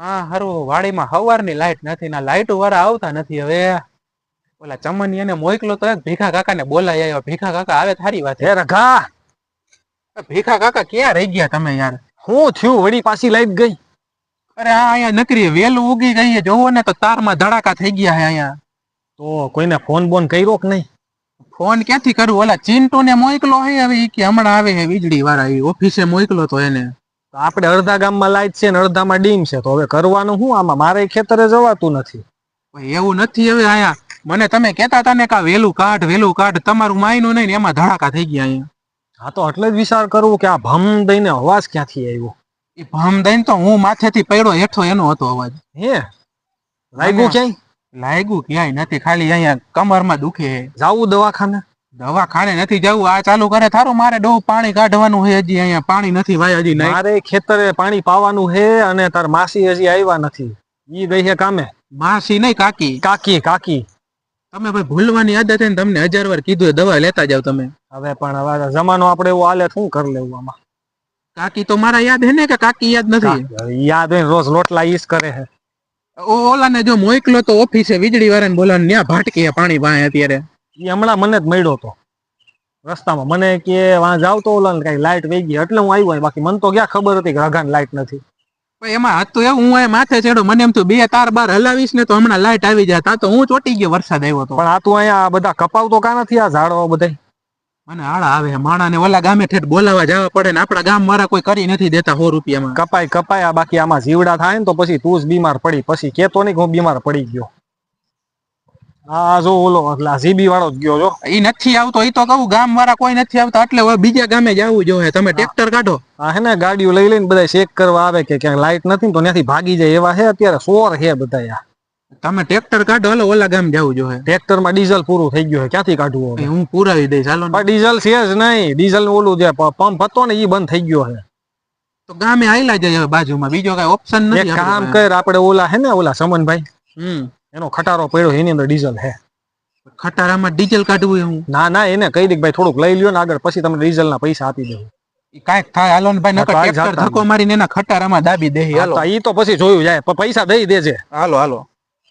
હા હારું વાડીમાં હવારની લાઈટ નથી ના લાઈટ વાળા આવતા નથી હવે. ઓલા ચમની એને મોકલો તો એક ભીખા કાકા ને બોલાય આવ્યો. ભીખા કાકા આવે થારી વાત? હે રઘા! ભીખા કાકા ક્યાં રહી ગયા તમે યાર? હું થયું? વળી પાછી લાઈટ ગઈ. અરે આ અહીંયા નકરી વેલું ઉગી ગઈ છે. જોવો ને તો તારમાં ધડાકા થઈ ગયા છે અહીંયા. તો કોઈને ફોન બોન કર્યો કે નહીં? ફોન ક્યાંથી કરું? ઓલા ચિંટુ ને મોકલો હે હવે કે હમણાં આવે હે વીજળી વાળા ઓફિસે મોકલો તો એને. તો આપણે અડધા ગામમાં લાઈટ છે ને અડધામાં ડીમ છે. તો હવે કરવાનું શું? આમાં મારે ખેતરે જવાતું નથી. એવું નથી હવે અહીંયા મને તમે કહેતા હતા ને કે વેલું કાઢ વેલું કાઢ તમારું માયનું નહીં એમાં ધડાકા થઈ ગયા અહીંયા. હા તો એટલે જ વિચાર કરવું કે આ ભમ દઈને અવાજ ક્યાંથી આવ્યો? એ ભમ દઈને તો હું માથેથી પડ્યો હેઠો એનો હતો અવાજ. હે? લાગ્યું ક્યાંય? લાગ્યું ક્યાંય નથી ખાલી અહીંયા કમરમાં દુખે. જાવું દવાખાને? દવાખાને નથી જવું. આ ચાલુ કરે. થારું મારે ડો પાણી કાઢવાનું છે હજી અહીંયા. પાણી નથી ભાઈ હજી નહીં. મારે ખેતરે પાણી પાવાનું હે અને તાર માસી હજી આવ્યા નથી. ઈ ગઈ છે કામે. માસી નહીં કાકી. કાકી કાકી. તમે ભાઈ ભૂલવાની આદત છે ને તમને હજાર વાર કીધું દવા લેતા જાવ તમે. હવે પણ હવે જમાનો આપણે એવું હાલે શું કરી લેવું આમાં? કાકી તો મારા યાદ હે ને કે કાકી યાદ નથી? યાદ હોય ને રોજ લોટલા ઈસ કરે છે. ઓ- ઓલાને જો મોકલો તો ઓફિસે વીજળી વાળાને બોલાવ ત્યાં ભાટકી પાણી પાસે અત્યારે. ઈ હમણાં મને જ મળ્યો તો. રસ્તામાં મને કે વાં જાવ તો ઓલા કઈ લાઈટ વહી ગઈ એટલે હું આવ્યો બાકી મને તો ક્યાં ખબર હતી કે રઘાને લાઈટ નથી. એમાં હતું એવું હું માથે ચડ્યો મને એમ તો બે તાર બાર હલાવીશ ને તો હમણાં લાઈટ આવી જાય. તા તો હું ચોટી ગયો વરસાદ આવ્યો તો. પણ આ તું અહીંયા બધા કપાવતો કા નથી આ ઝાડો બધા મને આળા આવે માણા ને ઓલા ગામે ઠેઠ બોલાવા જવા પડે ને આપણા ગામ વાળા કોઈ કરી નથી દેતા સો રૂપિયામાં. કપાય કપાય બાકી આમાં જીવડા થાય ને તો પછી તું જ બીમાર પડી. પછી કેતો નહીં કે હું બીમાર પડી ગયો. આ જો ઓલો જીબી વાળો જ ગયો જો. ઈ નથી આવતો ઈ તો કહું ગામ વાળા કોઈ નથી આવતા એટલે હવે બીજા ગામે જવું જોઈએ. તમે ટ્રેક્ટર કાઢો. હા હે ને ગાડીઓ લઈ લઈને બધા ચેક કરવા આવે કે ક્યાંક લાઈટ નથી તો ત્યાંથી ભાગી જાય. એવા છે અત્યારે સોર છે બધા આ. તમે ટ્રેક્ટર કાઢો એટલે ઓલા ગામ જવું જોઈએ. ટ્રેક્ટરમાં ડીઝલ પૂરું થઈ ગયું છે ક્યાંથી કાઢવું? હું પુરાવી દઈશ હાલો પણ ડીઝલ છે જ નહીં. ડીઝલ ઓલું જે પંપ હતો ને એ બંધ થઈ ગયો છે. તો ગામે આયલા જાય હવે બાજુમાં. બીજો કઈ ઓપ્શન નથી કામ કર આપણે ઓલા હે ને ઓલા સમનભાઈ. હમ. એનો ખટારો પડ્યો એની અંદર ડીઝલ હે. ખટારામાં ડીઝલ કાઢવું હું? ના ના એને કહી દે ભાઈ થોડુંક લઈ લ્યો ને આગળ પછી તમને ડીઝલ ના પૈસા આપી ઈ કાંઈક થાય હાલો ને ભાઈ નકર ટ્રેક્ટર ધક્કો મારીને એના ખટારામાં દાબી દે હાલો. ઈ તો પછી જોયું જાય પૈસા દઈ દેજે. હાલો હાલો.